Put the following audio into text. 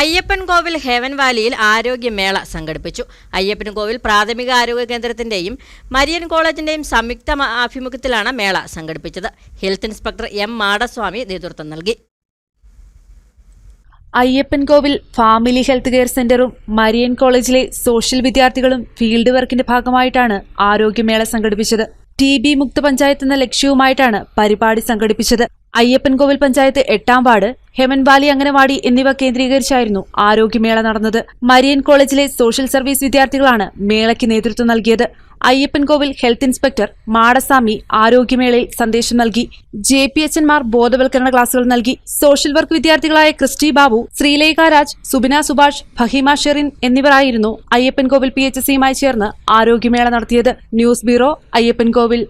അയ്യപ്പൻ കോവിൽ heaven വാലിയിൽ ആരോഗ്യമേള സംഘടിപ്പിച്ചു. അയ്യപ്പൻ കോവിൽ പ്രാഥമിക ആരോഗ്യ കേന്ദ്രത്തിന്റെയും മരിയൻ കോളേജിന്റെയും സംയുക്ത ആഭിമുഖ്യത്തിലാണ് മേള സംഘടിപ്പിച്ചത്. ഹെൽത്ത് ഇൻസ്പെക്ടർ എം മാടസ്വാമി നേതൃത്വം നൽകി. Ayyappan Kovil family health care സെന്ററും മരിയൻ കോളേജിലെ സോഷ്യൽ വിദ്യാർത്ഥികളും ഫീൽഡ് വർക്കിന്റെ ഭാഗമായിട്ടാണ് ആരോഗ്യമേള സംഘടിപ്പിച്ചത്. ടി ബി മുക്ത പഞ്ചായത്ത് എന്ന ലക്ഷ്യവുമായിട്ടാണ് പരിപാടി സംഘടിപ്പിച്ചത്. അയ്യപ്പൻ കോവിൽ പഞ്ചായത്ത് എട്ടാം വാർഡ് ഹെമൻ വാലി അംഗനവാടി എന്നിവ കേന്ദ്രീകരിച്ചായിരുന്നു ആരോഗ്യമേള നടന്നത്. മരിയൻ കോളേജിലെ സോഷ്യൽ സർവീസ് വിദ്യാർത്ഥികളാണ് മേളയ്ക്ക് നേതൃത്വം നൽകിയത്. അയ്യപ്പൻകോവിൽ ഹെൽത്ത് ഇൻസ്പെക്ടർ മാടസ്വാമി ആരോഗ്യമേളയിൽ സന്ദേശം നൽകി. ജെ പി എച്ച്എൻമാർ ബോധവൽക്കരണ ക്ലാസുകൾ നൽകി. സോഷ്യൽ വർക്ക് വിദ്യാർത്ഥികളായ ക്രിസ്റ്റി ബാബു ശ്രീലേഖ രാജ് സുബിന സുഭാഷ് ഫഹിമ ഷെറിൻ എന്നിവരായിരുന്നു അയ്യപ്പൻകോവിൽ പി എച്ച് എസ് സിയുമായി ചേർന്ന് ആരോഗ്യമേള നടത്തിയത്. News bureau Ayyappan Kovil.